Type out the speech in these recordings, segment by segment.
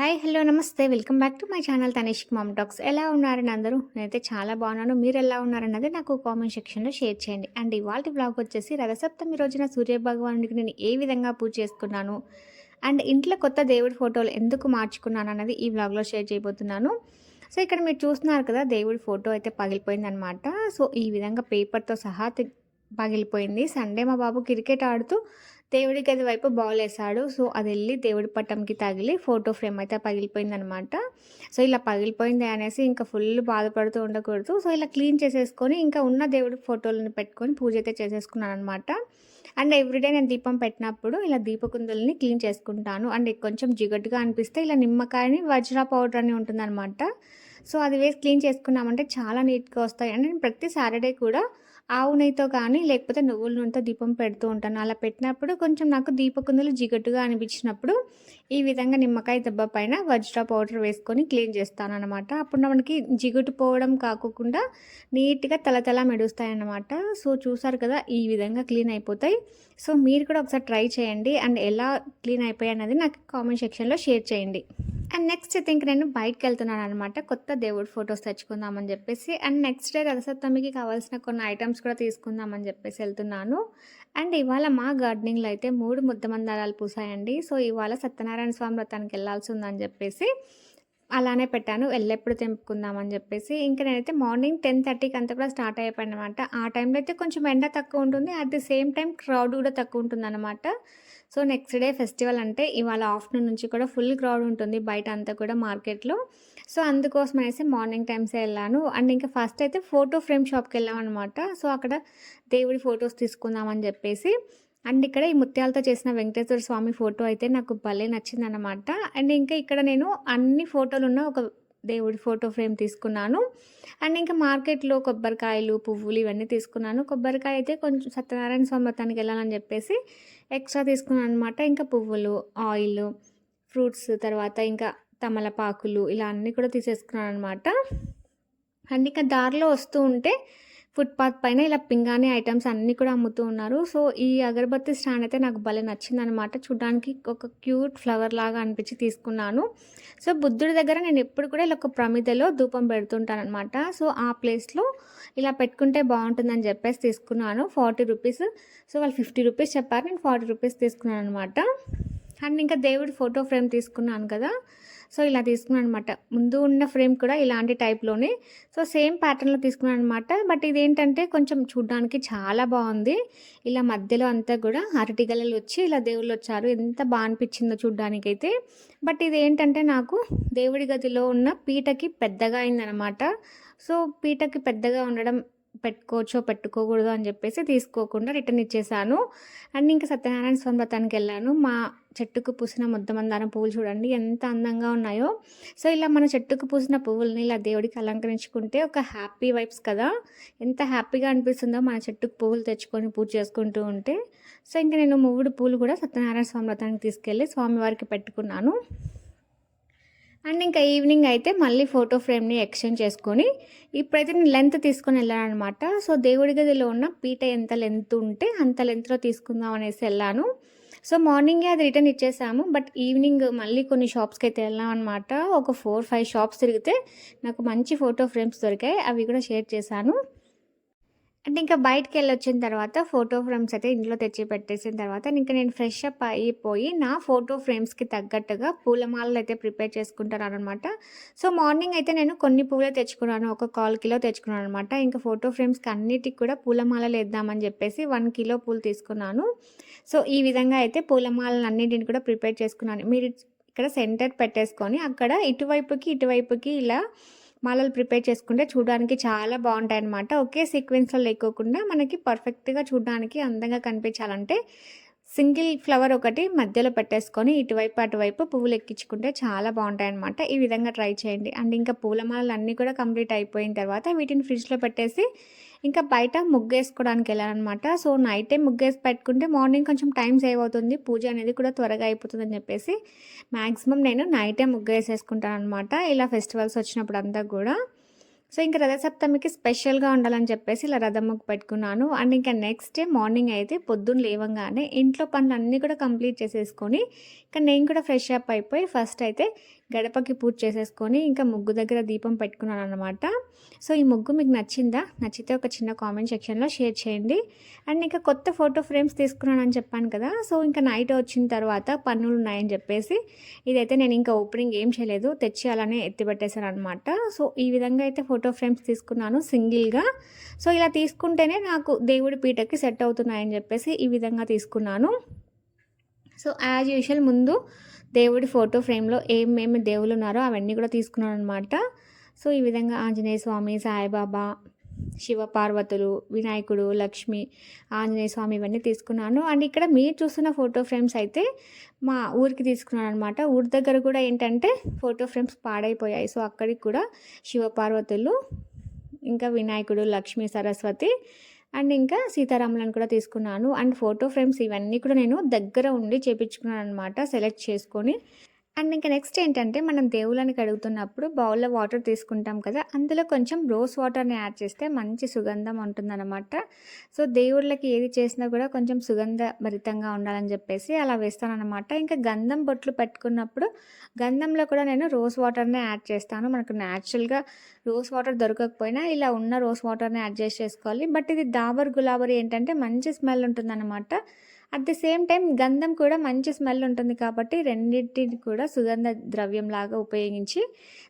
Hi hello namaste. Welcome back to my channel Tanesh mom talks. ఎలా ఉన్నారని అందరూ? నేనైతే చాలా బాగున్నాను. మీరు ఎలా ఉన్నారన్నది నాకు కామెంట్ సెక్షన్లో షేర్ చేయండి. అండ్ ఇవాళ బ్లాగ్ వచ్చేసి రథసప్తమి రోజున సూర్యభగవానుడికి నేను ఏ విధంగా పూజ చేసుకున్నాను? అండ్ ఇంట్లో కొత్త దేవుడి ఫోటోలు ఎందుకు మార్చుకున్నాను అన్నది ఈ బ్లాగ్లో షేర్ చేయబోతున్నాను. సో ఇక్కడ మీరు చూస్తున్నారు కదా దేవుడి ఫోటో అయితే పగిలిపోయిందనమాట సో ఈ విధంగా పేపర్తో సహా పగిలిపోయింది. సండే మా బాబు క్రికెట్ ఆడుతూ దేవుడి గది వైపు బాల్ వేసాడు. సో అది వెళ్ళి దేవుడి పట్టంకి తగిలి ఫోటో ఫ్రేమ్ అయితే పగిలిపోయింది అనమాట సో ఇలా పగిలిపోయింది అనేసి ఇంకా ఫుల్ బాధపడుతూ ఉండకూడదు. సో ఇలా క్లీన్ చేసేసుకొని ఇంకా ఉన్న దేవుడి ఫోటోలను పెట్టుకొని పూజ అయితే చేసేసుకున్నాను అనమాట అండ్ ఎవ్రీడే నేను దీపం పెట్టినప్పుడు ఇలా దీపకుందుల్ని క్లీన్ చేసుకుంటాను. అండ్ కొంచెం జిగటుగా అనిపిస్తే ఇలా నిమ్మకాయని వజ్రా పౌడర్ అని ఉంటుందన్నమాట సో అది వేసి క్లీన్ చేసుకున్నామంటే చాలా నీట్గా వస్తాయి. అండ్ నేను ప్రతి సాటర్డే కూడా ఆవు నెయ్యితో కానీ లేకపోతే నువ్వుల నూనెతో దీపం పెడుతూ ఉంటాను. అలా పెట్టినప్పుడు కొంచెం నాకు దీపకుందులు జిగటుగా అనిపించినప్పుడు ఈ విధంగా నిమ్మకాయ దెబ్బ పైన వజ్రా పౌడర్ వేసుకొని క్లీన్ చేస్తాను అనమాట అప్పుడు మనకి జిగుటు పోవడం కాకుండా నీట్గా తలతల మెడుస్తాయి అన్నమాట సో చూసారు కదా ఈ విధంగా క్లీన్ అయిపోతాయి. సో మీరు కూడా ఒకసారి ట్రై చేయండి. అండ్ ఎలా క్లీన్ అయిపోయాయి అనేది నాకు కామెంట్ సెక్షన్లో షేర్ చేయండి. అండ్ నెక్స్ట్ అయితే ఇంక నేను బయటకు వెళ్తున్నాను అనమాట కొత్త దేవుడి ఫొటోస్ తెచ్చుకుందామని చెప్పేసి అండ్ నెక్స్ట్ డే రథసప్తమికి కావాల్సిన కొన్ని ఐటమ్స్ కూడా తీసుకుందామని చెప్పేసి వెళ్తున్నాను. అండ్ ఇవాళ మా గార్డెనింగ్లో అయితే మూడు ముద్ద మందారాలు పూసాయండి. సో ఇవాళ సత్యనారాయణ స్వామి వ్రతానికి వెళ్ళాల్సి ఉందని చెప్పేసి అలానే పెట్టాను. వెళ్ళెప్పుడు తెంపుకుందామని చెప్పేసి. ఇంకా నేనైతే మార్నింగ్ టెన్ థర్టీకి అంతా కూడా స్టార్ట్ అయిపోయాను అనమాట ఆ టైంలో అయితే కొంచెం ఎండ తక్కువ ఉంటుంది. At the same time crowd కూడా తక్కువ ఉంటుంది అనమాట సో నెక్స్ట్ డే ఫెస్టివల్ అంటే ఇవాళ ఆఫ్టర్నూన్ నుంచి కూడా ఫుల్ క్రౌడ్ ఉంటుంది బయట అంతా కూడా మార్కెట్లో. సో అందుకోసం అనేసి మార్నింగ్ టైమ్సే వెళ్ళాను. అండ్ ఇంకా ఫస్ట్ అయితే ఫోటో ఫ్రేమ్ షాప్కి వెళ్ళాం అనమాట సో అక్కడ దేవుడి ఫొటోస్ తీసుకుందామని చెప్పేసి. అండ్ ఇక్కడ ఈ ముత్యాలతో చేసిన వెంకటేశ్వర స్వామి ఫోటో అయితే నాకు భలే నచ్చిందనమాట అండ్ ఇంకా ఇక్కడ నేను అన్ని ఫోటోలు ఉన్న ఒక దేవుడి ఫోటో ఫ్రేమ్ తీసుకున్నాను. అండ్ ఇంకా మార్కెట్లో కొబ్బరికాయలు పువ్వులు ఇవన్నీ తీసుకున్నాను. కొబ్బరికాయ అయితే కొంచెం సత్యనారాయణ స్వామి వ్రతానికి వెళ్ళాలని చెప్పేసి ఎక్స్ట్రా తీసుకున్నాను అనమాట ఇంకా పువ్వులు ఆయిల్ ఫ్రూట్స్ తర్వాత ఇంకా తమలపాకులు ఇలా అన్నీ కూడా తీసేసుకున్నాను అనమాట అండ్ ఇంకా దారిలో వస్తూ ఉంటే ఫుట్పాత్ పైన ఇలా పింగాణి ఐటమ్స్ అన్నీ కూడా అమ్ముతూ ఉన్నారు. సో ఈ అగరబత్తి స్టాండ్ అయితే నాకు భలే నచ్చింది అనమాట చూడడానికి ఒక క్యూట్ ఫ్లవర్ లాగా అనిపించి తీసుకున్నాను. సో బుద్ధుడి దగ్గర నేను ఎప్పుడు కూడా ఇలా ఒక ప్రమిదలో ధూపం పెడుతుంటాను అనమాట సో ఆ ప్లేస్లో ఇలా పెట్టుకుంటే బాగుంటుందని చెప్పేసి తీసుకున్నాను. ఫార్టీ రూపీస్ సో వాళ్ళు ఫిఫ్టీ రూపీస్ చెప్పారు. నేను ఫార్టీ రూపీస్ తీసుకున్నాను అనమాట అండ్ ఇంకా దేవుడి ఫోటో ఫ్రేమ్ తీసుకున్నాను కదా. సో ఇలా తీసుకున్నాను అనమాట ముందు ఉన్న ఫ్రేమ్ కూడా ఇలాంటి టైప్లోనే సో సేమ్ ప్యాటర్న్లో తీసుకున్నాను అనమాట బట్ ఇదేంటంటే కొంచెం చూడడానికి చాలా బాగుంది. ఇలా మధ్యలో అంతా కూడా అరటిగలలు వచ్చి ఇలా దేవుళ్ళు వచ్చారు. ఎంత బాగా అనిపించిందో చూడ్డానికైతే. బట్ ఇదేంటంటే నాకు దేవుడి గదిలో ఉన్న పీటకి పెద్దగా అయిందనమాట సో పీటకి పెద్దగా ఉండడం పెట్టుకోవచ్చో పెట్టుకోకూడదు అని చెప్పేసి తీసుకోకుండా రిటర్న్ ఇచ్చేసాను. అండ్ ఇంకా సత్యనారాయణ స్వామి వ్రతానికి వెళ్ళాను. మా చెట్టుకు పూసిన ముద్దమందారం పువ్వులు చూడండి ఎంత అందంగా ఉన్నాయో. సో ఇలా మన చెట్టుకు పూసిన పువ్వుల్ని ఇలా దేవుడికి అలంకరించుకుంటే ఒక హ్యాపీ వైబ్స్ కదా. ఎంత హ్యాపీగా అనిపిస్తుందో మన చెట్టుకు పువ్వులు తెచ్చుకొని పూజ చేసుకుంటూ ఉంటే. సో ఇంకా నేను మూడు పూలు కూడా సత్యనారాయణ స్వామి వ్రతానికి తీసుకెళ్ళి స్వామివారికి పెట్టుకున్నాను. అండ్ ఇంకా ఈవినింగ్ అయితే మళ్ళీ ఫోటో ఫ్రేమ్ని ఎక్స్చేంజ్ చేసుకొని ఇప్పుడైతే నేను లెంత్ తీసుకొని వెళ్ళాను అనమాట సో దేవుడి గదిలో ఉన్న పీట ఎంత లెంత్ ఉంటే అంత లెంత్లో తీసుకుందాం అనేసి వెళ్ళాను. సో మార్నింగే అది రిటర్న్ ఇచ్చేసాము. బట్ ఈవినింగ్ మళ్ళీ కొన్ని షాప్స్కి అయితే వెళ్ళాం అనమాట ఒక ఫోర్ ఫైవ్ షాప్స్ తిరిగితే నాకు మంచి ఫోటో ఫ్రేమ్స్ దొరికాయి. అవి కూడా షేర్ చేశాను. అంటే ఇంకా బయటకు వెళ్ళొచ్చిన తర్వాత ఫోటో ఫ్రేమ్స్ అయితే ఇంట్లో తెచ్చి పెట్టేసిన తర్వాత ఇంకా నేను ఫ్రెష్ అప్ అయిపోయి నా ఫోటో ఫ్రేమ్స్కి తగ్గట్టుగా పూలమాలలు అయితే ప్రిపేర్ చేసుకుంటాను అనమాట సో మార్నింగ్ అయితే నేను కొన్ని పూలే తెచ్చుకున్నాను. ఒక కాల్ కిలో తెచ్చుకున్నాను అనమాట ఇంకా ఫోటో ఫ్రేమ్స్కి అన్నిటికి కూడా పూలమాలలు వేద్దామని చెప్పేసి వన్ కిలో పూలు తీసుకున్నాను. సో ఈ విధంగా అయితే పూలమాలలు అన్నింటిని కూడా ప్రిపేర్ చేసుకున్నాను. మీరు ఇక్కడ సెంటర్ పెట్టేసుకొని అక్కడ ఇటువైపుకి ఇటువైపుకి ఇలా మాలలు ప్రిపేర్ చేసుకుంటే చూడడానికి చాలా బాగుంటాయి అనమాట ఒకే సీక్వెన్స్లో లేకోకుండా మనకి పర్ఫెక్ట్గా చూడడానికి అందంగా కనిపించాలంటే సింగిల్ ఫ్లవర్ ఒకటి మధ్యలో పెట్టేసుకొని ఇటువైపు అటువైపు పువ్వులు ఎక్కించుకుంటే చాలా బాగుంటాయి అనమాట ఈ విధంగా ట్రై చేయండి. అండ్ ఇంకా పూలమాలలు అన్నీ కూడా కంప్లీట్ అయిపోయిన తర్వాత వీటిని ఫ్రిడ్జ్లో పెట్టేసి ఇంకా బయట ముగ్గు వేసుకోవడానికి సో నైటే ముగ్గు వేసి పెట్టుకుంటే మార్నింగ్ కొంచెం టైం సేవ్ అవుతుంది. పూజ అనేది కూడా త్వరగా అయిపోతుంది అని చెప్పేసి మ్యాక్సిమం నేను నైటే ముగ్గు అనమాట ఇలా ఫెస్టివల్స్ వచ్చినప్పుడు అంతా కూడా. సో ఇంకా రథసప్తమికి స్పెషల్గా ఉండాలని చెప్పేసి ఇలా రథం ముగ్గు పెట్టుకున్నాను. అండ్ ఇంకా నెక్స్ట్ డే మార్నింగ్ అయితే పొద్దున్న లేవంగానే ఇంట్లో పనులన్నీ కూడా కంప్లీట్ చేసేసుకొని ఇంకా నేను కూడా ఫ్రెష్ అప్ అయిపోయి ఫస్ట్ అయితే గడపకి పూజ చేసేసుకొని ఇంకా ముగ్గు దగ్గర దీపం పెట్టుకున్నాను అనమాట సో ఈ ముగ్గు మీకు నచ్చిందా? నచ్చితే ఒక చిన్న కామెంట్ సెక్షన్లో షేర్ చేయండి. అండ్ ఇంకా కొత్త ఫోటో ఫ్రేమ్స్ తీసుకున్నానని చెప్పాను కదా సో ఇంకా నైట్ వచ్చిన తర్వాత పన్నులు ఉన్నాయని చెప్పేసి ఇదైతే నేను ఇంకా ఓపెనింగ్ ఏం చేయలేదు తెచ్చి అలానే ఎత్తిపెట్టేశాను అనమాట సో ఈ విధంగా అయితే ఫోటో ఫ్రేమ్స్ తీసుకున్నాను సింగిల్గా. సో ఇలా తీసుకుంటేనే నాకు దేవుడి పీటకి సెట్ అవుతున్నాయని చెప్పేసి ఈ విధంగా తీసుకున్నాను. సో యాజ్ యూజువల్ ముందు దేవుడి ఫోటో ఫ్రేమ్లో ఏమేమి దేవుళ్ళు ఉన్నారో అవన్నీ కూడా తీసుకున్నాను అనమాట సో ఈ విధంగా ఆంజనేయ స్వామి సాయిబాబా శివ పార్వతులు వినాయకుడు లక్ష్మి ఆంజనేయ స్వామి ఇవన్నీ తీసుకున్నాను. అండ్ ఇక్కడ మీరు చూస్తున్న ఫోటో ఫ్రేమ్స్ అయితే మా ఊరికి తీసుకున్నాను అనమాట ఊరి దగ్గర కూడా ఏంటంటే ఫోటో ఫ్రేమ్స్ పాడైపోయాయి. సో అక్కడికి కూడా శివ పార్వతులు ఇంకా వినాయకుడు లక్ష్మి సరస్వతి అండ్ ఇంకా సీతారాములను కూడా తీసుకున్నాను. అండ్ ఫోటో ఫ్రేమ్స్ ఇవన్నీ కూడా నేను దగ్గర ఉండి చేపించుకున్నాను అనమాట సెలెక్ట్ చేసుకొని. అండ్ ఇంకా నెక్స్ట్ ఏంటంటే మనం దేవుళ్ళని కడుగుతున్నప్పుడు బౌల్లో వాటర్ తీసుకుంటాం కదా అందులో కొంచెం రోస్ వాటర్ని యాడ్ చేస్తే మంచి సుగంధం ఉంటుందన్నమాట. సో దేవుళ్ళకి ఏది చేసినా కూడా కొంచెం సుగంధ భరితంగా ఉండాలని చెప్పేసి అలా వేస్తానన్నమాట. ఇంకా గంధం బొట్లు పెట్టుకున్నప్పుడు గంధంలో కూడా నేను రోస్ వాటర్నే యాడ్ చేస్తాను. మనకు న్యాచురల్గా రోస్ వాటర్ దొరకకపోయినా ఇలా ఉన్న రోస్ వాటర్ని అడ్జస్ట్ చేసుకోవాలి బట్ ఇది దాబర్ గులాబరీ ఏంటంటే మంచి స్మెల్ ఉంటుందన్నమాట. అట్ ది సేమ్ టైం గంధం కూడా మంచి స్మెల్ ఉంటుంది కాబట్టి రెండింటిని కూడా సుగంధ ద్రవ్యం లాగా ఉపయోగించి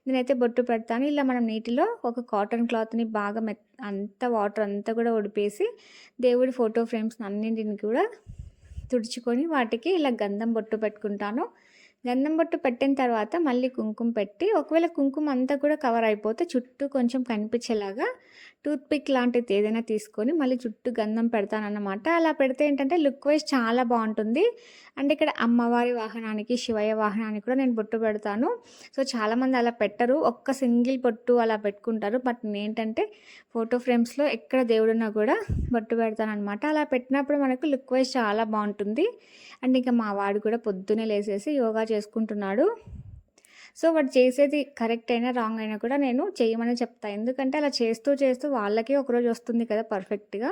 నేనైతే బొట్టు పెడతాను. ఇలా మనం నీటిలో ఒక కాటన్ క్లాత్ని బాగా మె అంత వాటర్ అంతా కూడా ఉడిపేసి దేవుడి ఫోటో ఫ్రేమ్స్ అన్నింటిని కూడా తుడుచుకొని వాటికి ఇలా గంధం బొట్టు పెట్టుకుంటాను. గంధం బొట్టు పెట్టిన తర్వాత మళ్ళీ కుంకుమ పెట్టి ఒకవేళ కుంకుమ అంతా కూడా కవర్ అయిపోతే చుట్టూ కొంచెం కనిపించేలాగా టూత్పిక్ లాంటిది ఏదైనా తీసుకొని మళ్ళీ చుట్టూ గంధం పెడతానన్నమాట. అలా పెడితే ఏంటంటే లుక్ వైజ్ చాలా బాగుంటుంది. అండ్ ఇక్కడ అమ్మవారి వాహనానికి శివయ్య వాహనానికి కూడా నేను బొట్టు పెడతాను. సో చాలామంది అలా పెట్టరు. ఒక్క సింగిల్ బొట్టు అలా పెట్టుకుంటారు. బట్ ఏంటంటే ఫోటో ఫ్రేమ్స్లో ఎక్కడ దేవుడున్నా కూడా బొట్టు పెడతాను అనమాట అలా పెట్టినప్పుడు మనకు లుక్ వైజ్ చాలా బాగుంటుంది. అండ్ ఇంకా మా వాడు కూడా పొద్దునే లేసేసి యోగా చేసుకుంటున్నాడు. సో వాడు చేసేది కరెక్ట్ అయినా రాంగ్ అయినా కూడా నేను చేయమని చెప్తాను ఎందుకంటే అలా చేస్తూ చేస్తూ వాళ్ళకి ఒకరోజు వస్తుంది కదా పర్ఫెక్ట్గా.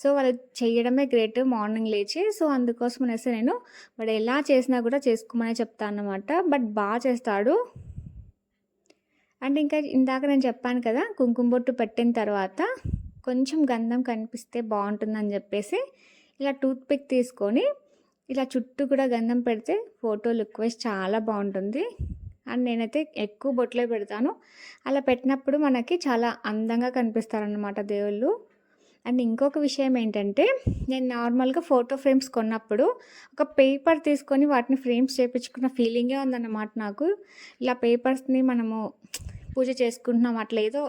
సో వాళ్ళు చేయడమే గ్రేట్ మార్నింగ్ లేచి. సో అందుకోసం అనేసి నేను వాడు ఎలా చేసినా కూడా చేసుకోమని చెప్తాను అనమాట బట్ బాగా చేస్తాడు. అండ్ ఇంకా ఇందాక నేను చెప్పాను కదా కుంకుమ బొట్టు పెట్టిన తర్వాత కొంచెం గంధం కనిపిస్తే బాగుంటుందని చెప్పేసి ఇలా టూత్పిక్ తీసుకొని ఇలా చుట్టూ కూడా గంధం పెడితే ఫోటో లుక్ వైజ్ చాలా బాగుంటుంది. అండ్ నేనైతే ఎక్కువ బొట్లే పెడతాను. అలా పెట్టినప్పుడు మనకి చాలా అందంగా కనిపిస్తారనమాట దేవుళ్ళు. అండ్ ఇంకొక విషయం ఏంటంటే నేను నార్మల్గా ఫోటో ఫ్రేమ్స్ కొన్నప్పుడు ఒక పేపర్ తీసుకొని వాటిని ఫ్రేమ్స్ చేయించుకున్న ఫీలింగే ఉందన్నమాట నాకు. ఇలా పేపర్స్ని మనము పూజ చేసుకుంటున్నాం అట్లా ఏదో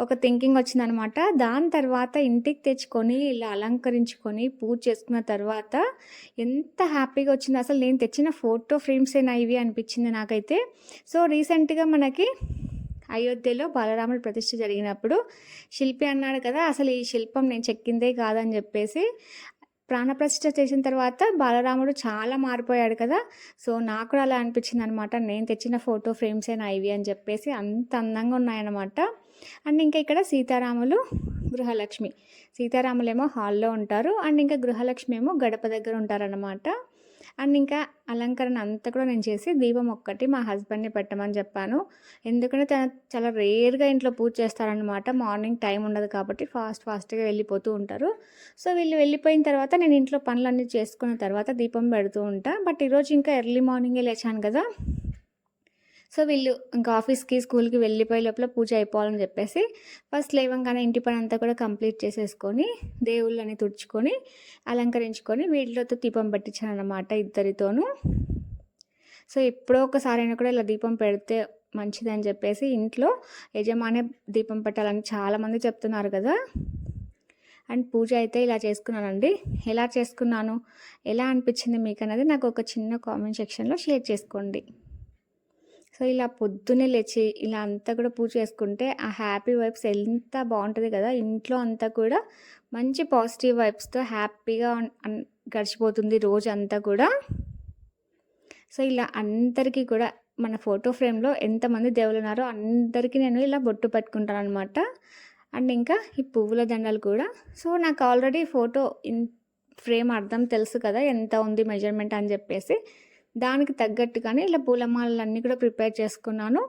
ఒక థింకింగ్ వచ్చిందనమాట. దాని తర్వాత ఇంటికి తెచ్చుకొని ఇలా అలంకరించుకొని పూజ చేసుకున్న తర్వాత ఎంత హ్యాపీగా వచ్చింది. అసలు నేను తెచ్చిన ఫోటో ఫ్రేమ్సేనా ఇవి అనిపించింది నాకైతే. సో రీసెంట్గా మనకి అయోధ్యలో బాలరాముడి ప్రతిష్ఠ జరిగినప్పుడు శిల్పి అన్నాడు కదా అసలు ఈ శిల్పం నేను చెక్కిందే కాదని చెప్పేసి ప్రాణప్రతిష్ఠ చేసిన తర్వాత బాలరాముడు చాలా మారిపోయాడు కదా. సో నాకు కూడా అలా అనిపించింది అనమాట నేను తెచ్చిన ఫోటో ఫ్రేమ్స్ అయినా ఇవి అని చెప్పేసి అంత అందంగా ఉన్నాయన్నమాట అండ్ ఇంకా ఇక్కడ సీతారాములు గృహలక్ష్మి. సీతారాములేమో హాల్లో ఉంటారు. అండ్ ఇంకా గృహలక్ష్మి ఏమో గడప దగ్గర ఉంటారనమాట. అండ్ ఇంకా అలంకరణ అంతా కూడా నేను చేసి దీపం ఒక్కటి మా హస్బెండ్ని పెట్టమని చెప్పాను. ఎందుకంటే తను చాలా రేర్గా ఇంట్లో పూజ చేస్తారనమాట మార్నింగ్ టైం ఉండదు కాబట్టి ఫాస్ట్ ఫాస్ట్గా వెళ్ళిపోతూ ఉంటారు. సో వీళ్ళు వెళ్ళిపోయిన తర్వాత నేను ఇంట్లో పనులన్నీ చేసుకున్న తర్వాత దీపం పెడుతూ ఉంటా. బట్ ఈరోజు ఇంకా ఎర్లీ మార్నింగే లేచాను కదా. సో వీళ్ళు ఇంకా ఆఫీస్కి స్కూల్కి వెళ్ళిపోయే లోపల పూజ అయిపోవాలని చెప్పేసి ఫస్ట్ లేవంగానే ఇంటి పని అంతా కూడా కంప్లీట్ చేసేసుకొని దేవుళ్ళని తుడుచుకొని అలంకరించుకొని వీటిలోతో దీపం పెట్టించాను అనమాట ఇద్దరితోనూ. సో ఎప్పుడో ఒకసారైనా కూడా ఇలా దీపం పెడితే మంచిదని చెప్పేసి ఇంట్లో యజమానే దీపం పెట్టాలని చాలామంది చెప్తున్నారు కదా. అండ్ పూజ అయితే ఇలా చేసుకున్నానండి. ఎలా చేసుకున్నాను? ఎలా అనిపించింది మీకు అనేది నాకు ఒక చిన్న కామెంట్ సెక్షన్లో షేర్ చేసుకోండి. సో ఇలా పొద్దున్నే లేచి ఇలా అంతా కూడా పూజ చేసుకుంటే ఆ హ్యాపీ వైబ్స్ ఎంత బాగుంటుంది కదా! ఇంట్లో అంతా కూడా మంచి పాజిటివ్ వైబ్స్తో హ్యాపీగా గడిచిపోతుంది రోజు అంతా కూడా. సో ఇలా అందరికీ కూడా మన ఫోటో ఫ్రేమ్లో ఎంతమంది దేవులు ఉన్నారో అందరికీ నేను ఇలా బొట్టు పెట్టుకుంటాను అనమాట అండ్ ఇంకా ఈ పువ్వుల దండలు కూడా. సో నాకు ఆల్రెడీ ఫోటో ఇన్ ఫ్రేమ్ అర్థం తెలుసు కదా! ఎంత ఉంది మెజర్మెంట్ అని చెప్పేసి. దానికి తగ్గట్టుగానే ఇలా పూలమాలలన్నీ కూడా ప్రిపేర్ చేసుకున్నాను.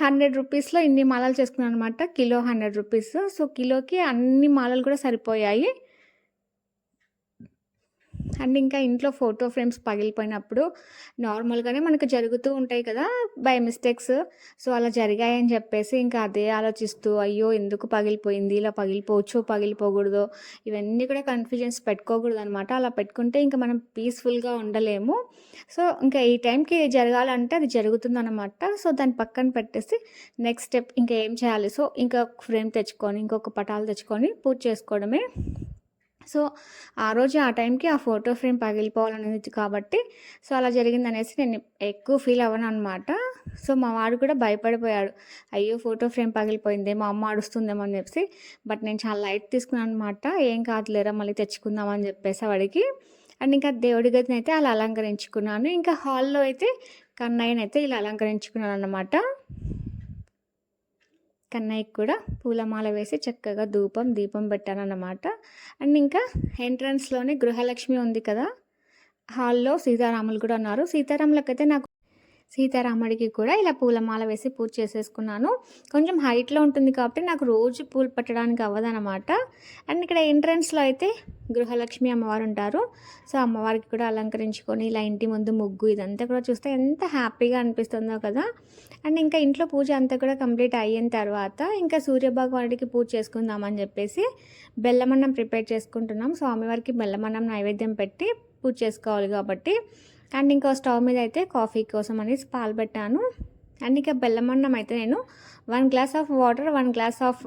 హండ్రెడ్ రూపీస్లో ఇన్ని మాలలు చేసుకున్నాను అనమాట కిలో హండ్రెడ్ రూపీస్. సో కిలోకి అన్ని మాలలు కూడా సరిపోయాయి. అండ్ ఇంకా ఇంట్లో ఫోటో ఫ్రేమ్స్ పగిలిపోయినప్పుడు నార్మల్గానే మనకు జరుగుతూ ఉంటాయి కదా బై మిస్టేక్స్. సో అలా జరిగాయని చెప్పేసి ఇంకా అదే ఆలోచిస్తూ అయ్యో ఎందుకు పగిలిపోయింది? ఇలా పగిలిపోవచ్చు పగిలిపోకూడదు. ఇవన్నీ కూడా కన్ఫ్యూజన్స్ పెట్టుకోకూడదు అనమాట అలా పెట్టుకుంటే ఇంకా మనం పీస్ఫుల్గా ఉండలేము. సో ఇంకా ఈ టైంకి జరగాలంటే అది జరుగుతుందన్నమాట. సో దాన్ని పక్కన పెట్టేసి నెక్స్ట్ స్టెప్ ఇంకా ఏం చేయాలి? సో ఇంకా ఫ్రేమ్ తెచ్చుకొని ఇంకొక పటాలు తెచ్చుకొని పూజ చేసుకోవడమే సో ఆ రోజు ఆ టైంకి ఆ ఫోటో ఫ్రేమ్ పగిలిపోవాలనేది కాబట్టి సో అలా జరిగింది అనేసి నేను ఎక్కువ ఫీల్ అవ్వను అనమాట సో మా వాడు కూడా భయపడిపోయాడు. అయ్యో ఫోటో ఫ్రేమ్ పగిలిపోయింది మా అమ్మ అడుస్తుందేమో అని చెప్పి బట్ నేను చాలా లైట్ తీసుకున్నాను అనమాట ఏం కాదులేరా మళ్ళీ తెచ్చుకుందామని చెప్పేసి వాడికి. అండ్ ఇంకా దేవుడి గదిని అయితే అలా అలంకరించుకున్నాను. ఇంకా హాల్లో అయితే కన్నయ్యనైతే ఇలా అలంకరించుకున్నాను అనమాట కన్నయ్యకి కూడా పూలమాల వేసి చక్కగా ధూపం దీపం పెట్టానన్నమాట. అండ్ ఇంకా ఎంట్రన్స్లోనే గృహలక్ష్మి ఉంది కదా. హాల్లో సీతారాములు కూడా ఉన్నారు. సీతారాములకైతే నాకు సీతారాముడికి కూడా ఇలా పూలమాల వేసి పూజ చేసేసుకున్నాను. కొంచెం హైట్లో ఉంటుంది కాబట్టి నాకు రోజు పూలు పట్టడానికి అవ్వదనమాట అండ్ ఇక్కడ ఎంట్రన్స్లో అయితే గృహలక్ష్మి అమ్మవారు ఉంటారు. సో అమ్మవారికి కూడా అలంకరించుకొని ఇలా ఇంటి ముందు ముగ్గు ఇదంతా కూడా చూస్తే ఎంత హ్యాపీగా అనిపిస్తుందో కదా. అండ్ ఇంకా ఇంట్లో పూజ అంతా కూడా కంప్లీట్ అయిన తర్వాత ఇంకా సూర్యభగవానుడికి పూజ చేసుకుందామని చెప్పేసి బెల్లమన్నం ప్రిపేర్ చేసుకుంటున్నాం. స్వామివారికి బెల్లమన్నం నైవేద్యం పెట్టి పూజ చేసుకోవాలి కాబట్టి. అండ్ ఇంకో స్టవ్ మీద అయితే కాఫీ కోసం అనేసి పాలు పెట్టాను. అండ్ ఇంకా బెల్లం అన్నం అయితే నేను one glass of water one glass of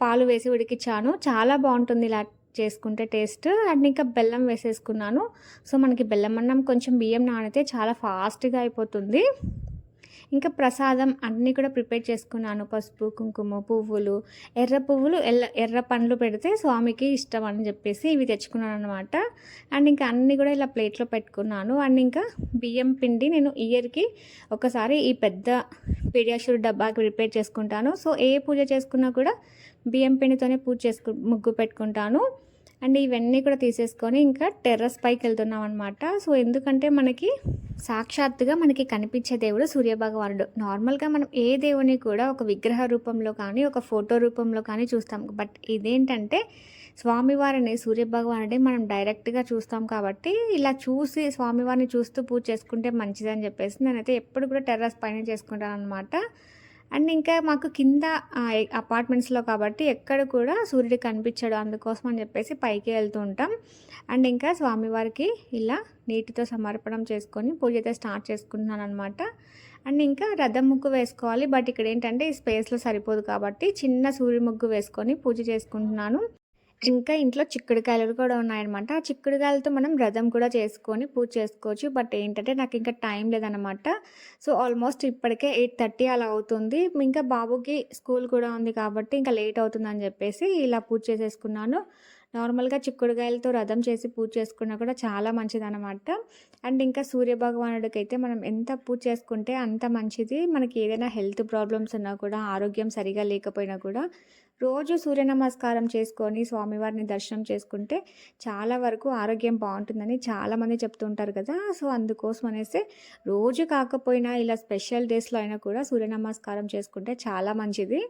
పాలు వేసి ఉడికిచ్చాను. చాలా బాగుంటుంది ఇలా చేసుకుంటే టేస్ట్. అండ్ ఇంకా బెల్లం వేసేసుకున్నాను. సో మనకి బెల్లం అన్నం కొంచెం బియ్యం నానితే చాలా ఫాస్ట్గా అయిపోతుంది. ఇంకా ప్రసాదం అన్నీ కూడా ప్రిపేర్ చేసుకున్నాను. పసుపు కుంకుమ పువ్వులు ఎర్ర పువ్వులు ఎల్ల ఎర్ర పండ్లు పెడితే స్వామికి ఇష్టం అని చెప్పేసి ఇవి తెచ్చుకున్నాను అనమాట అండ్ ఇంకా అన్నీ కూడా ఇలా ప్లేట్లో పెట్టుకున్నాను. అండ్ ఇంకా బియ్యం పిండి నేను ఇయర్కి ఒకసారి ఈ పెద్ద పీడియాషూర్ డబ్బాకి ప్రిపేర్ చేసుకుంటాను. సో ఏ పూజ చేసుకున్నా కూడా బియ్యం పిండితోనే పూజ చేసుకు ముగ్గు పెట్టుకుంటాను. అండ్ ఇవన్నీ కూడా తీసేసుకొని ఇంకా టెర్రస్ పైకి వెళ్తున్నాం అనమాట సో ఎందుకంటే మనకి సాక్షాత్తుగా మనకి కనిపించే దేవుడు సూర్యభగవానుడు. నార్మల్గా మనం ఏ దేవుని కూడా ఒక విగ్రహ రూపంలో కానీ ఒక ఫోటో రూపంలో కానీ చూస్తాం. బట్ ఇదేంటంటే స్వామివారిని సూర్యభగవానుడే మనం డైరెక్ట్గా చూస్తాం కాబట్టి ఇలా చూసి స్వామివారిని చూస్తూ పూజ చేసుకుంటే మంచిదని చెప్పేసి నేనైతే ఎప్పుడు కూడా టెర్రస్ పైన చేసుకుంటాను అనమాట అండ్ ఇంకా మాకు కింద అపార్ట్మెంట్స్లో కాబట్టి ఎక్కడ కూడా సూర్యుడు కనిపించడు. అందుకోసం అని చెప్పేసి పైకి వెళ్తూ ఉంటాం. అండ్ ఇంకా స్వామివారికి ఇలా నీటితో సమర్పణం చేసుకొని పూజ అయితే స్టార్ట్ చేసుకుంటున్నాను అనమాట అండ్ ఇంకా రథం ముగ్గు వేసుకోవాలి. బట్ ఇక్కడ ఏంటంటే ఈ స్పేస్లో సరిపోదు కాబట్టి చిన్న సూర్య ముగ్గు వేసుకొని పూజ చేసుకుంటున్నాను. ఇంకా ఇంట్లో చిక్కుడుకాయలు కూడా ఉన్నాయన్నమాట. ఆ చిక్కుడుకాయలతో మనం రథం కూడా చేసుకొని పూజ చేసుకోవచ్చు. బట్ ఏంటంటే నాకు ఇంకా టైం లేదనమాట సో ఆల్మోస్ట్ ఇప్పటికే ఎయిట్ థర్టీ అలా అవుతుంది. ఇంకా బాబుకి స్కూల్ కూడా ఉంది కాబట్టి ఇంకా లేట్ అవుతుందని చెప్పేసి ఇలా పూజ చేసేసుకున్నాను. నార్మల్గా చిక్కుడుకాయలతో రథం చేసి పూజ చేసుకున్నా కూడా చాలా మంచిదన్నమాట. అండ్ ఇంకా సూర్యభగవానుడికి అయితే మనం ఎంత పూజ చేసుకుంటే అంత మంచిది. మనకి ఏదైనా హెల్త్ ప్రాబ్లమ్స్ ఉన్నా కూడా ఆరోగ్యం సరిగా లేకపోయినా కూడా రోజు సూర్య నమస్కారం చేసుకొని స్వామివారిని దర్శనం చేసుకుంటే చాలా వరకు ఆరోగ్యం బాగుంటుందని చాలామంది చెప్తుంటారు కదా. సో అందుకోసం అనేసి రోజు కాకపోయినా ఇలా స్పెషల్ డేస్లో అయినా కూడా సూర్య నమస్కారం చేసుకుంటే చాలా మంచిది.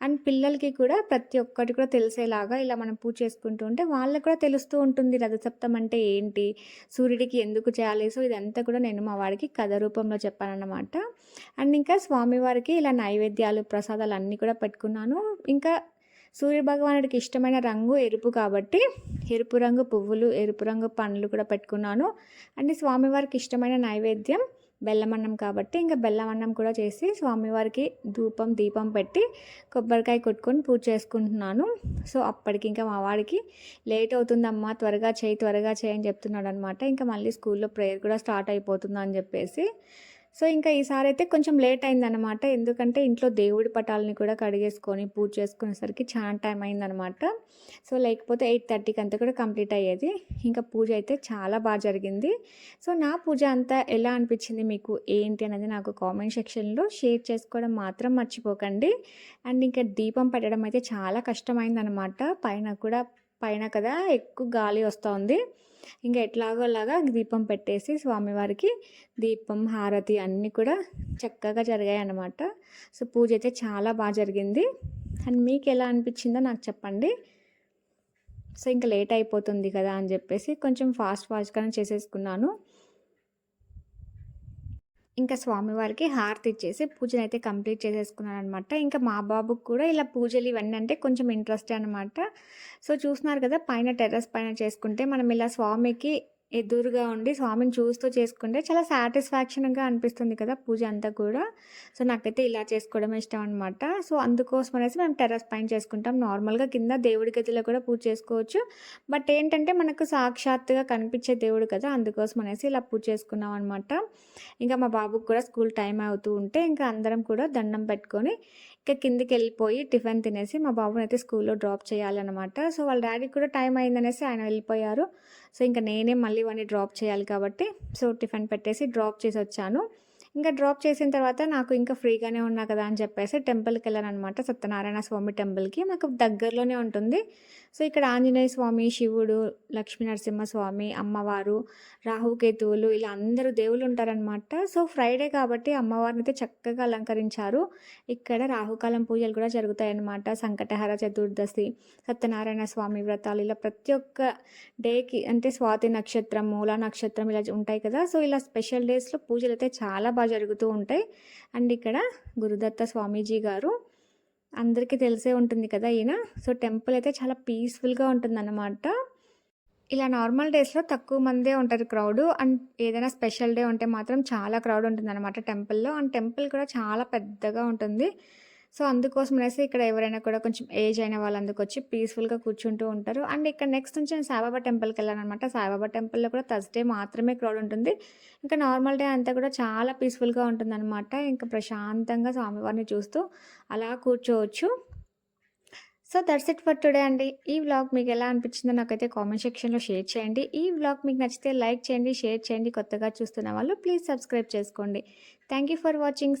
అండ్ పిల్లలకి కూడా ప్రతి ఒక్కటి కూడా తెలిసేలాగా ఇలా మనం పూజ చేసుకుంటూ ఉంటే వాళ్ళకి కూడా తెలుస్తూ ఉంటుంది రథసప్తం అంటే ఏంటి సూర్యుడికి ఎందుకు చేయాలి? సో ఇదంతా కూడా నేను మా వాడికి కథ రూపంలో చెప్పానన్నమాట. అండ్ ఇంకా స్వామివారికి ఇలా నైవేద్యాలు ప్రసాదాలు అన్నీ కూడా పెట్టుకున్నాను. ఇంకా సూర్య భగవానుడికి ఇష్టమైన రంగు ఎరుపు కాబట్టి ఎరుపు రంగు పువ్వులు ఎరుపు రంగు పండ్లు కూడా పెట్టుకున్నాను. అండ్ స్వామివారికి ఇష్టమైన నైవేద్యం బెల్లమన్నం కాబట్టి ఇంకా బెల్లమన్నం కూడా చేసి స్వామివారికి ధూపం దీపం పెట్టి కొబ్బరికాయ కొట్టుకొని పూజ చేసుకుంటున్నాను. సో అప్పటికి ఇంకా మా వాడికి లేట్ అవుతుందమ్మా త్వరగా చేయి త్వరగా చేయి అని చెప్తున్నాడు అనమాట ఇంకా మళ్ళీ స్కూల్లో ప్రేయర్ కూడా స్టార్ట్ అయిపోతుందని చెప్పేసి సో ఇంకా ఈసారి అయితే కొంచెం లేట్ అయిందనమాట ఎందుకంటే ఇంట్లో దేవుడి పటాలని కూడా కడిగేసుకొని పూజ చేసుకునేసరికి చాలా టైం అయిందనమాట సో లేకపోతే ఎయిట్ థర్టీకి అంతా కూడా కంప్లీట్ అయ్యేది. ఇంకా పూజ అయితే చాలా బాగా జరిగింది. సో నా పూజ అంతా ఎలా అనిపించింది మీకు? ఏంటి అనేది నాకు కామెంట్ సెక్షన్లో షేర్ చేసుకోవడం మాత్రం మర్చిపోకండి. అండ్ ఇంకా దీపం పెట్టడం అయితే చాలా కష్టమైందనమాట పైన కూడా పైన కదా ఎక్కువ గాలి వస్తుంది ఇంకా ఎట్లాగో అలాగా దీపం పెట్టేసి స్వామివారికి దీపం హారతి అన్నీ కూడా చక్కగా జరిగాయి అన్నమాట సో పూజ అయితే చాలా బాగా జరిగింది. అండ్ మీకు ఎలా అనిపించిందో నాకు చెప్పండి. సో ఇంకా లేట్ అయిపోతుంది కదా అని చెప్పేసి కొంచెం ఫాస్ట్ ఫాస్ట్గానే చేసేసుకున్నాను. ఇంకా స్వామివారికి హారతి ఇచ్చేసి పూజను అయితే కంప్లీట్ చేసేసుకున్నాను అనమాట ఇంకా మా బాబుకి కూడా ఇలా పూజలు ఇవన్నీ అంటే కొంచెం ఇంట్రెస్ట్ అనమాట సో చూస్తున్నారు కదా పైన టెర్రస్ పైన చేసుకుంటే మనం ఇలా స్వామికి ఎదురుగా ఉండి స్వామిని చూస్తూ చేసుకుంటే చాలా సాటిస్ఫాక్షన్గా అనిపిస్తుంది కదా పూజ అంతా కూడా. సో నాకైతే ఇలా చేసుకోవడం ఇష్టం అనమాట సో అందుకోసం అనేసి మేము టెర్రస్ పైన చేసుకుంటాం. నార్మల్గా కింద దేవుడి గదిలో కూడా పూజ చేసుకోవచ్చు. బట్ ఏంటంటే మనకు సాక్షాత్తుగా కనిపించే దేవుడు కదా అందుకోసం అనేసి ఇలా పూజ చేసుకున్నాం అనమాట ఇంకా మా బాబుకి కూడా స్కూల్ టైం అవుతూ ఉంటే ఇంకా అందరం కూడా దండం పెట్టుకొని ఇంకా కిందికి వెళ్ళిపోయి టిఫిన్ తినేసి మా బాబుని అయితే స్కూల్లో డ్రాప్ చేయాలన్నమాట. సో వాళ్ళ డాడీకి కూడా టైం అయిందనేసి ఆయన వెళ్ళిపోయారు. సో ఇంకా నేనే మళ్ళీ వాడిని డ్రాప్ చేయాలి కాబట్టి సో టిఫిన్ పెట్టేసి డ్రాప్ చేసి వచ్చాను ఇంకా డ్రాప్ చేసిన తర్వాత నాకు ఇంకా ఫ్రీగానే ఉన్నా కదా అని చెప్పేసి టెంపుల్కి వెళ్ళాను అనమాట సత్యనారాయణ స్వామి టెంపుల్కి. మాకు దగ్గరలోనే ఉంటుంది. సో ఇక్కడ ఆంజనేయ స్వామి శివుడు లక్ష్మీ నరసింహస్వామి అమ్మవారు రాహుకేతువులు ఇలా అందరూ దేవుళ్ళు ఉంటారనమాట సో ఫ్రైడే కాబట్టి అమ్మవారిని అయితే చక్కగా అలంకరించారు. ఇక్కడ రాహుకాలం పూజలు కూడా జరుగుతాయన్నమాట. సంకటహర చతుర్దశి సత్యనారాయణ స్వామి వ్రతాలు ఇలా ప్రతి ఒక్క డేకి అంటే స్వాతి నక్షత్రం మూల నక్షత్రం ఇలా ఉంటాయి కదా. సో ఇలా స్పెషల్ డేస్లో పూజలు అయితే చాలా బాగా జరుగుతూ ఉంటాయి. అండ్ ఇక్కడ గురుదత్త స్వామీజీ గారు అందరికీ తెలిసే ఉంటుంది కదా ఈయన. సో టెంపుల్ అయితే చాలా పీస్ఫుల్గా ఉంటుందన్నమాట. ఇలా నార్మల్ డేస్లో తక్కువ మందే ఉంటారు క్రౌడ్. అండ్ ఏదైనా స్పెషల్ డే ఉంటే మాత్రం చాలా క్రౌడ్ ఉంటుంది అనమాట టెంపుల్లో. అండ్ టెంపుల్ కూడా చాలా పెద్దగా ఉంటుంది. సో అందుకోసం అనేసి ఇక్కడ ఎవరైనా కూడా కొంచెం ఏజ్ అయిన వాళ్ళందుకు వచ్చి పీస్ఫుల్గా కూర్చుంటూ ఉంటారు. అండ్ ఇక్కడ నెక్స్ట్ నుంచి నేను సాయిబాబా టెంపుల్కి వెళ్ళాను అనమాట సాయిబాబా టెంపుల్లో కూడా థర్స్డే మాత్రమే క్రౌడ్ ఉంటుంది. ఇంకా నార్మల్ డే అంతా కూడా చాలా పీస్ఫుల్గా ఉంటుందన్నమాట. ఇంకా ప్రశాంతంగా స్వామివారిని చూస్తూ అలా కూర్చోవచ్చు. So that's it for today అండి. ఈ వ్లాగ్ మీకు ఎలా అనిపించిందో నాకైతే కామెంట్ సెక్షన్లో షేర్ చేయండి. ఈ వ్లాగ్ మీకు నచ్చితే లైక్ చేయండి షేర్ చేయండి. కొత్తగా చూస్తున్న వాళ్ళు ప్లీజ్ సబ్స్క్రైబ్ చేసుకోండి. Thank you for watching.